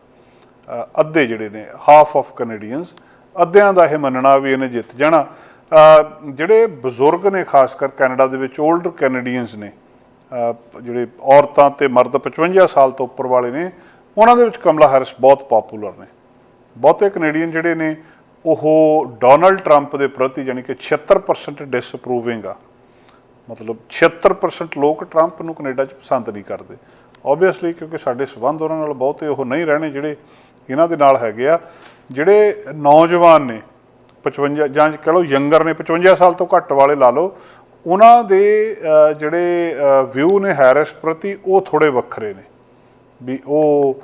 ਅੱਧੇ ਜਿਹੜੇ ਨੇ ਹਾਫ ਆਫ ਕੈਨੇਡੀਅਨਸ ਅੱਧਿਆਂ ਦਾ ਇਹ ਮੰਨਣਾ ਵੀ ਇਹਨੇ ਜਿੱਤ ਜਾਣਾ। ਜਿਹੜੇ ਬਜ਼ੁਰਗ ਨੇ, ਖਾਸ ਕਰ ਕੈਨੇਡਾ ਦੇ ਵਿੱਚ 올ਡਰ ਕੈਨੇਡੀਅਨਸ ਨੇ ਜਿਹੜੇ ਔਰਤਾਂ ਤੇ ਮਰਦ 55 ਸਾਲ ਤੋਂ ਉੱਪਰ ਵਾਲੇ ਨੇ, ਉਹਨਾਂ ਦੇ ਵਿੱਚ ਕਮਲਾ ਹੈਰਿਸ ਬਹੁਤ ਪਪੂਲਰ ਨੇ। ਬਹੁਤੇ ਕੈਨੇਡੀਅਨ ਜਿਹੜੇ ਨੇ, ਉਹ ਡੋਨਲਡ ਟਰੰਪ ਦੇ ਪ੍ਰਤੀ ਯਾਨੀ ਕਿ 76% ਡਿਸਪਰੂਵਿੰਗ ਆ। ਮਤਲਬ 76% ਲੋਕ ਟਰੰਪ ਨੂੰ ਕੈਨੇਡਾ 'ਚ ਪਸੰਦ ਨਹੀਂ ਕਰਦੇ। ਆਬਵੀਅਸਲੀ ਕਿਉਂਕਿ ਸਾਡੇ ਸਬੰਧ ਉਹਨਾਂ ਨਾਲ ਬਹੁਤੇ ਉਹ ਨਹੀਂ ਰਹਿਣੇ ਜਿਹੜੇ ਇਹਨਾਂ ਦੇ ਨਾਲ ਹੈਗੇ ਆ ਜਿਹੜੇ ਨੌਜਵਾਨ ਨੇ 55 ਜਾਂ ਕਹ ਲਓ ਯੰਗਰ ਨੇ 55 ਸਾਲ ਤੋਂ ਘੱਟ ਵਾਲੇ ਲਾ ਲਓ ਉਹਨਾਂ ਦੇ ਜਿਹੜੇ ਵਿਊ ਨੇ ਹੈਰਿਸ ਪ੍ਰਤੀ ਉਹ ਥੋੜੇ ਵੱਖਰੇ ਨੇ। ਵੀ ਉਹ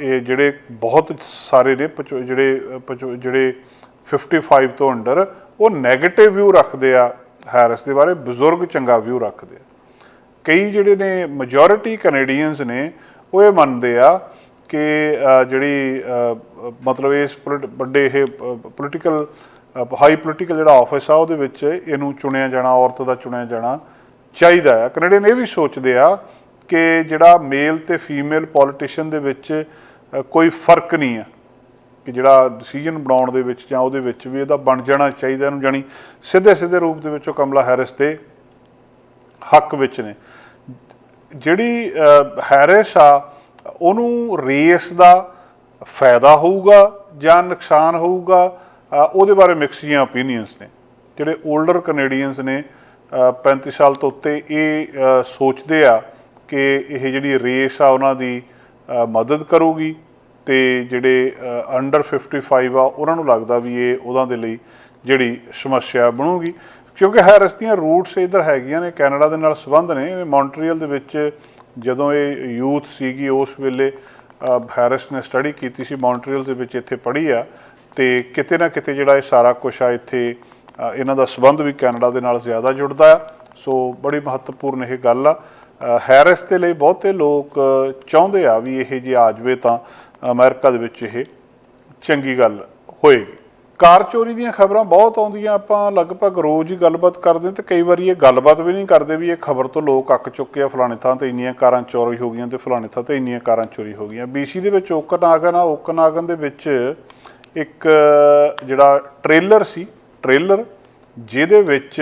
ਇਹ ਜਿਹੜੇ ਬਹੁਤ ਸਾਰੇ ਨੇ ਪਚਵ- ਜਿਹੜੇ ਅਹ, ਪਚਵ- ਜਿਹੜੇ 55 ਤੋਂ ਅੰਡਰ ਉਹ 네ਗੇਟਿਵ ਵਿਊ ਰੱਖਦੇ ਆ ਹੈਰਿਸ ਦੇ ਬਾਰੇ ਬਜ਼ੁਰਗ ਚੰਗਾ ਵਿਊ ਰੱਖਦੇ ਆ। ਕਈ ਜਿਹੜੇ ਨੇ ਮੈਜੋਰਿਟੀ ਕੈਨੇਡੀਅਨਸ ਨੇ ਉਹ ਇਹ ਮੰਨਦੇ ਆ ਕਿ ਜਿਹੜੀ ਮਤਲਬ ਇਸ ਪੋਲਿਟ- ਵੱਡੇ ਇਹ ਪੋਲੀਟੀਕਲ ਹਾਈ ਪੋਲੀਟੀਕਲ ਜਿਹੜਾ ਆਫਿਸ ਆ, ਉਹਦੇ ਵਿੱਚ ਇਹਨੂੰ ਚੁਣਿਆ ਜਾਣਾ, ਔਰਤ ਦਾ ਚੁਣਿਆ ਜਾਣਾ ਚਾਹੀਦਾ ਆ। ਕੈਨੇਡੀਅਨ ਇਹ ਵੀ ਸੋਚਦੇ ਆ ਕਿ ਜਿਹੜਾ ਮੇਲ ਤੇ ਫੀਮੇਲ ਪੋਲੀਟੀਸ਼ੀਅਨ ਦੇ ਵਿੱਚ ਕੋਈ ਫ਼ਰਕ ਨਹੀਂ ਆ। ਕਿ ਜਿਹੜਾ ਡਿਸੀਜਨ ਬਣਾਉਣ ਦੇ ਵਿੱਚ ਜਾਂ ਉਹਦੇ ਵਿੱਚ ਵੀ ਇਹਦਾ ਬਣ ਜਾਣਾ ਚਾਹੀਦਾ ਇਹਨੂੰ, ਜਾਣੀ ਸਿੱਧੇ ਸਿੱਧੇ ਰੂਪ ਦੇ ਵਿੱਚ ਉਹ ਕਮਲਾ ਹੈਰਿਸ ਦੇ ਹੱਕ ਵਿੱਚ ਨੇ। ਜਿਹੜੀ ਹੈਰਿਸ ਆ ਉਹਨੂੰ ਰੇਸ ਦਾ ਫਾਇਦਾ ਹੋਊਗਾ ਜਾਂ ਨੁਕਸਾਨ ਹੋਊਗਾ ਉਹਦੇ ਬਾਰੇ ਮਿਕਸ ਜੀਆਂ ਓਪੀਨੀਅਨਸ ਨੇ। ਜਿਹੜੇ 올ਡਰ ਕੈਨੇਡੀਅਨਸ ਨੇ ਅਹ, 35 ਸਾਲ ਤੋਂ ਉੱਤੇ ਇਹ ਸੋਚਦੇ ਆ ਕਿ ਇਹ ਜਿਹੜੀ ਰੇਸ ਆ ਉਹਨਾਂ ਦੀ ਮਦਦ ਕਰੂਗੀ ਤੇ ਜਿਹੜੇ ਅੰਡਰ 55 ਆ ਉਹਨਾਂ ਨੂੰ ਲੱਗਦਾ ਵੀ ਇਹ ਉਹਨਾਂ ਦੇ ਲਈ ਜਿਹੜੀ ਸਮੱਸਿਆ ਬਣੂਗੀ। ਕਿਉਂਕਿ ਹੈਰਿਸ ਦੀਆਂ ਰੂਟਸ ਇਧਰ ਹੈਗੀਆਂ ਨੇ ਕੈਨੇਡਾ ਦੇ ਨਾਲ ਸੰਬੰਧ ਨੇ ਇਹ ਮੌਂਟਰੀਅਲ ਦੇ ਵਿੱਚ ਜਦੋਂ ਇਹ ਯੂਥ ਸੀਗੀ, ਉਸ ਵੇਲੇ ਹੈਰਿਸ ਨੇ ਸਟੱਡੀ ਕੀਤੀ ਸੀ, ਮੌਂਟਰੀਅਲ ਦੇ ਵਿੱਚ ਇੱਥੇ ਪੜ੍ਹੀ ਆ, ਤੇ ਕਿਤੇ ਨਾ ਕਿਤੇ ਜਿਹੜਾ ਇਹ ਸਾਰਾ ਕੁਝ ਆ ਇੱਥੇ ਇਹਨਾਂ ਦਾ ਸੰਬੰਧ ਵੀ ਕੈਨੇਡਾ ਦੇ ਨਾਲ ਜ਼ਿਆਦਾ ਜੁੜਦਾ ਆ। ਸੋ ਬੜੀ ਮਹੱਤਵਪੂਰਨ ਇਹ ਗੱਲ ਆ। ਹੈਰਿਸ ਦੇ ਲਈ ਬਹੁਤੇ ਲੋਕ ਚਾਹੁੰਦੇ ਆ ਵੀ ਇਹ ਜੇ ਆ ਜਾਵੇ ਤਾਂ ਅਮਰੀਕਾ ਦੇ ਵਿੱਚ ਇਹ ਚੰਗੀ ਗੱਲ ਹੋਏਗੀ। ਕਾਰ ਚੋਰੀ ਦੀਆਂ ਖਬਰਾਂ ਬਹੁਤ ਆਉਂਦੀਆਂ, ਆਪਾਂ ਲਗਭਗ ਰੋਜ਼ ਹੀ ਗੱਲਬਾਤ ਕਰਦੇ ਹਾਂ ਤੇ ਕਈ ਵਾਰੀ ਇਹ ਗੱਲਬਾਤ ਵੀ ਨਹੀਂ ਕਰਦੇ ਵੀ ਇਹ ਖਬਰ ਤੋਂ ਲੋਕ ਅੱਕ ਚੁੱਕੇ ਆ, ਫਲਾਣੇ ਥਾਂ ਤੇ ਇੰਨੀਆਂ ਕਾਰਾਂ ਚੋਰੀ ਹੋ ਗਈਆਂ ਤੇ ਫਲਾਣੇ ਥਾਂ ਤੇ ਇੰਨੀਆਂ ਕਾਰਾਂ ਚੋਰੀ ਹੋ ਗਈਆਂ। BC ਦੇ ਵਿੱਚ ਓਕਨਾਗਨ ਆ, ਓਕਨਾਗਨ ਦੇ ਵਿੱਚ ਇੱਕ, ਜਿਹੜਾ ਟ੍ਰੇਲਰ ਸੀ, ਟ੍ਰੇਲਰ, ਜਿਹਦੇ ਵਿੱਚ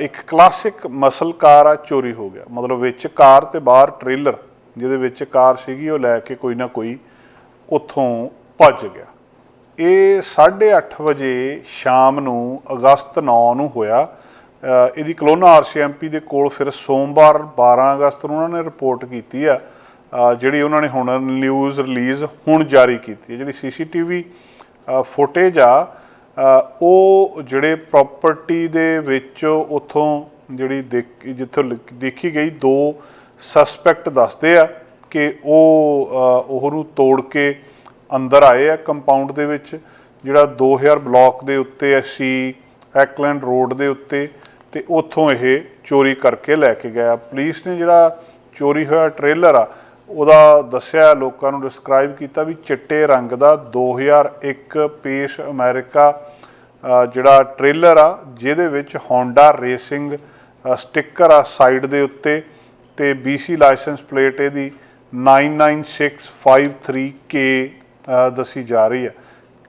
ਇੱਕ ਕਲਾਸਿਕ ਮਸਲ ਕਾਰ ਆ, ਚੋਰੀ ਹੋ ਗਿਆ। ਮਤਲਬ ਵਿੱਚ ਕਾਰ ਤੇ ਬਾਹਰ ਟ੍ਰੇਲਰ, ਜਿਹਦੇ ਵਿੱਚ ਕਾਰ ਸੀਗੀ, ਉਹ ਲੈ ਕੇ ਕੋਈ ਨਾ ਕੋਈ ਉੱਥੋਂ ਭੱਜ ਗਿਆ। ਇਹ 8:30 ਵਜੇ ਸ਼ਾਮ ਨੂੰ ਅਗਸਤ 9 ਨੂੰ ਹੋਇਆ। ਇਹਦੀ ਕਲੋਨਾ ਆਰਸੀਐਮਪੀ ਦੇ ਕੋਲ ਫਿਰ ਸੋਮਵਾਰ 12 ਅਗਸਤ ਨੂੰ ਉਹਨਾਂ ਨੇ ਰਿਪੋਰਟ ਕੀਤੀ ਆ। ਜਿਹੜੀ ਉਹਨਾਂ ਨੇ ਹੁਣ ਨਿਊਜ਼ ਰਿਲੀਜ਼ ਹੁਣ ਜਾਰੀ ਕੀਤੀ ਹੈ। ਜਿਹੜੀ ਸੀਸੀਟੀਵੀ ਫੁਟੇਜ ਆ ਉਹ ਜਿਹੜੇ ਪ੍ਰਾਪਰਟੀ ਦੇ ਵਿੱਚ ਉਥੋਂ ਜਿਹੜੀ ਦੇਖ- ਜਿੱਥੋਂ ਲਿਖ- ਦੇਖੀ ਗਈ ਦੋ ਸਸਪੈਕਟ ਦੱਸਦੇ ਆ ਕਿ ਉਹ ਅ, ਉਹਨੂੰ ਤੋੜ ਕੇ ਅੰਦਰ ਆਏ ਆ ਕੰਪਾਊਂਡ ਦੇ ਵਿੱਚ ਜਿਹੜਾ 2000 ਬਲਾਕ ਦੇ ਉੱਤੇ ਅਸੀਂ ਐਕਲੈਂਡ ਰੋਡ ਦੇ ਉੱਤੇ ਤੇ ਉੱਥੋਂ ਇਹ ਚੋਰੀ ਕਰਕੇ ਲੈ ਕੇ ਗਿਆ। ਪੁਲਿਸ ਨੇ ਜਿਹੜਾ ਚੋਰੀ ਹੋਇਆ ਟ੍ਰੇਲਰ ਆ ਉਹਦਾ ਦੱਸਿਆ ਲੋਕਾਂ ਨੂੰ ਡਿਸਕ੍ਰਾਈਬ ਕੀਤਾ ਵੀ ਚਿੱਟੇ ਰੰਗ ਦਾ 2001 ਪੇਸ਼ ਅਮਰੀਕਾ ਜਿਹੜਾ ਟ੍ਰੇਲਰ ਆ ਜਿਹਦੇ ਵਿੱਚ Honda ਰੇਸਿੰਗ ਸਟicker ਆ ਸਾਈਡ ਦੇ ਉੱਤੇ ਤੇ BC ਲਾਇਸੈਂਸ ਪਲੇਟ ਇਹਦੀ 99653K ਅ, ਦੱਸੀ ਜਾ ਰਹੀ ਹੈ।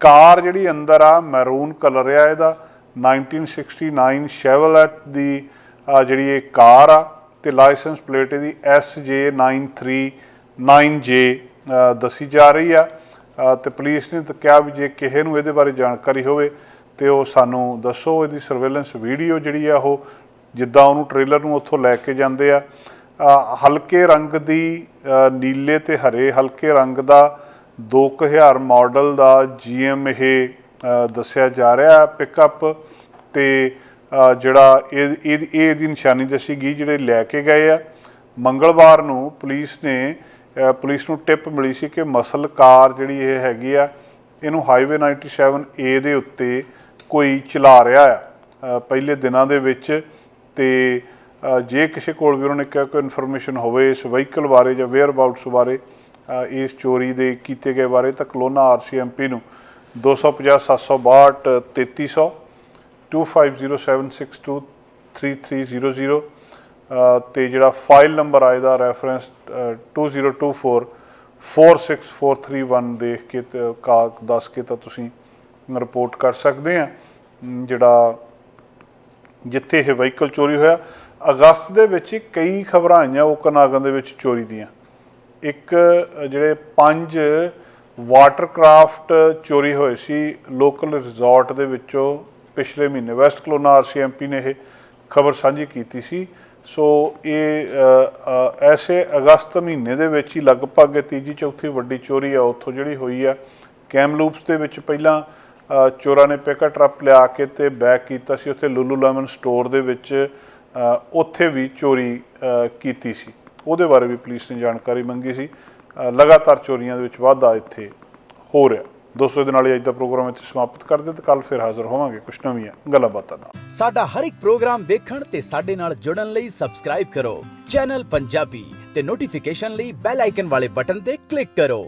ਕਾਰ ਜਿਹੜੀ ਅੰਦਰ ਆ ਮੈਰੂਨ ਕਲਰ ਆ ਇਹਦਾ। 1969 ਸ਼ੈਵਲਟ ਦੀ ਜਿਹੜੀ ਇਹ ਕਾਰ ਆ ਤੇ ਲਾਇਸੈਂਸ ਪਲੇਟ ਇਹਦੀ SJ939J ਅ, ਦੱਸੀ ਜਾ ਰਹੀ ਆ। ਅ, ਤੇ ਪੁਲਿਸ ਨੇ ਤਾਂ ਕਿਹਾ ਵੀ ਜੇ ਕਿਸੇ ਨੂੰ ਇਹਦੇ ਬਾਰੇ ਜਾਣਕਾਰੀ ਹੋਵੇ ਤੇ ਉਹ ਸਾਨੂੰ ਦੱਸੋ। ਇਹਦੀ ਸਰਵੇਲੈਂਸ ਵੀਡੀਓ ਜਿਹੜੀ ਆ ਉਹ ਜਿੱਦਾਂ ਉਹਨੂੰ ਟ੍ਰੇਲਰ ਨੂੰ ਉੱਥੋਂ ਲੈ ਕੇ ਜਾਂਦੇ ਆ। ਹਲਕੇ ਰੰਗ ਦੀ ਨੀਲੇ ਤੇ ਹਰੇ ਹਲਕੇ ਰੰਗ ਦਾ 2000 ਮਾਡਲ ਦਾ GM ਇਹ ਦੱਸਿਆ ਜਾ ਰਿਹਾ ਪਿਕਅਪ ਤੇ ਜਿਹੜਾ ਇਹ ਇਹ ਇਹ ਦੀ ਨਿਸ਼ਾਨੀ ਦੱਸੀ ਗਈ ਜਿਹੜੇ ਲੈ ਕੇ ਗਏ ਆ। ਮੰਗਲਵਾਰ ਨੂੰ ਪੁਲਿਸ ਨੇ ਪੁਲਿਸ ਨੂੰ ਟਿਪ ਮਿਲੀ ਸੀ ਕਿ ਮਸਲ ਕਾਰ ਜਿਹੜੀ ਇਹ ਹੈਗੀ ਆ, ਇਹਨੂੰ ਹਾਈਵੇ 97 ਏ ਦੇ ਉੱਤੇ ਕੋਈ ਚਲਾ ਰਿਹਾ ਆ। ਪਹਿਲੇ ਦਿਨਾਂ ਦੇ ਵਿੱਚ ਤੇ ਜੇ ਕਿਸੇ ਕੋਲ ਵੀ ਉਹਨਾਂ ਨੇ ਕਿਹਾ ਕੋਈ ਇਨਫੋਰਮੇਸ਼ਨ ਹੋਵੇ ਇਸ ਵਹੀਕਲ ਬਾਰੇ ਜਾਂ ਵੇਅਰ ਅਬਾਊਟਸ ਬਾਰੇ ਇਸ ਚੋਰੀ ਦੇ ਕੀਤੇ ਗਏ ਬਾਰੇ ਤਾਂ ਕਲੋਨਾ ਆਰਸੀਐਮਪੀ ਨੂੰ 250 762 3300 2507623300 ਅ, ਤੇ ਜਿਹੜਾ ਫਾਈਲ ਨੰਬਰ ਆਏ ਦਾ ਰੈਫਰੈਂਸ 2024 46431 ਦੇਖ ਕੇ ਤੇ ਕਾ ਦੱਸ ਕੇ ਤਾਂ ਤੁਸੀਂ ਰਿਪੋਰਟ ਕਰ ਸਕਦੇ ਆ। ਜਿਹੜਾ ਜਿੱਥੇ ਇਹ ਵਹੀਕਲ ਚੋਰੀ ਹੋਇਆ ਅਗਸਤ ਦੇ ਵਿੱਚ ਹੀ ਕਈ ਖਬਰਾਂ ਆਈਆਂ ਉਹ ਕਨਾਗਨ ਦੇ ਵਿੱਚ ਚੋਰੀ ਦੀਆਂ। ਇੱਕ ਜਿਹੜੇ ਪੰਜ ਵਾਟਰਕ੍ਰਾਫਟ ਚੋਰੀ ਹੋਏ ਸੀ ਲੋਕਲ ਰਿਜ਼ੋਰਟ ਦੇ ਵਿੱਚੋਂ ਪਿਛਲੇ ਮਹੀਨੇ। ਵੈਸਟ ਕਲੋਨਾ ਆਰਸੀਐਮਪੀ ਨੇ ਇਹ ਖਬਰ ਸਾਂਝੀ ਕੀਤੀ ਸੀ। ਸੋ ਇਹ ਐਸੇ ਅਗਸਤ ਮਹੀਨੇ ਦੇ ਵਿੱਚ ਹੀ ਲਗਭਗ ਤੀਜੀ ਚੌਥੀ ਵੱਡੀ ਚੋਰੀ ਆ, ਉੱਥੋਂ ਜਿਹੜੀ ਹੋਈ ਆ ਕੈਮਲੂਪਸ ਦੇ ਵਿੱਚ ਪਹਿਲਾਂ ਚੋਰਾਂ ਨੇ ਪਿਕਅਪ ਟਰੱਪ ਲਿਆ ਕੇ ਤੇ ਬੈਕ ਕੀਤਾ ਸੀ। ਉੱਥੇ ਲੁਲੂ ਲੈਮਨ ਸਟੋਰ ਦੇ ਵਿੱਚ ਉੱਥੇ ਵੀ ਚੋਰੀ ਕੀਤੀ ਸੀ। ਉਹਦੇ ਬਾਰੇ ਵੀ ਪੁਲਿਸ ਨੇ ਜਾਣਕਾਰੀ ਮੰਗੀ ਸੀ। ਲਗਾਤਾਰ ਚੋਰੀਆਂ ਦੇ ਵਿੱਚ ਵਾਧਾ ਇੱਥੇ ਹੋ ਰਿਹਾ। ਦੋਸਤੋ, ਇਹਦੇ ਨਾਲ ਅੱਜ ਦਾ ਪ੍ਰੋਗਰਾਮ ਇੱਥੇ ਸਮਾਪਤ ਕਰਦੇ ਤੇ ਕੱਲ ਫਿਰ ਹਾਜ਼ਰ ਹੋਵਾਂਗੇ ਕੁਝ ਨਵੀਆਂ ਗੱਲਾਂ ਬਾਤਾਂ ਨਾਲ। ਸਾਡਾ ਹਰ ਇੱਕ ਪ੍ਰੋਗਰਾਮ ਦੇਖਣ ਤੇ ਸਾਡੇ ਨਾਲ ਜੁੜਨ ਲਈ ਸਬਸਕ੍ਰਾਈਬ ਕਰੋ। ਚੈਨਲ ਪੰਜਾਬੀ ਤੇ ਨੋਟੀਫਿਕੇਸ਼ਨ ਲਈ ਬੈਲ ਆਈਕਨ ਵਾਲੇ ਬਟਨ ਤੇ ਕਲਿੱਕ ਕਰੋ।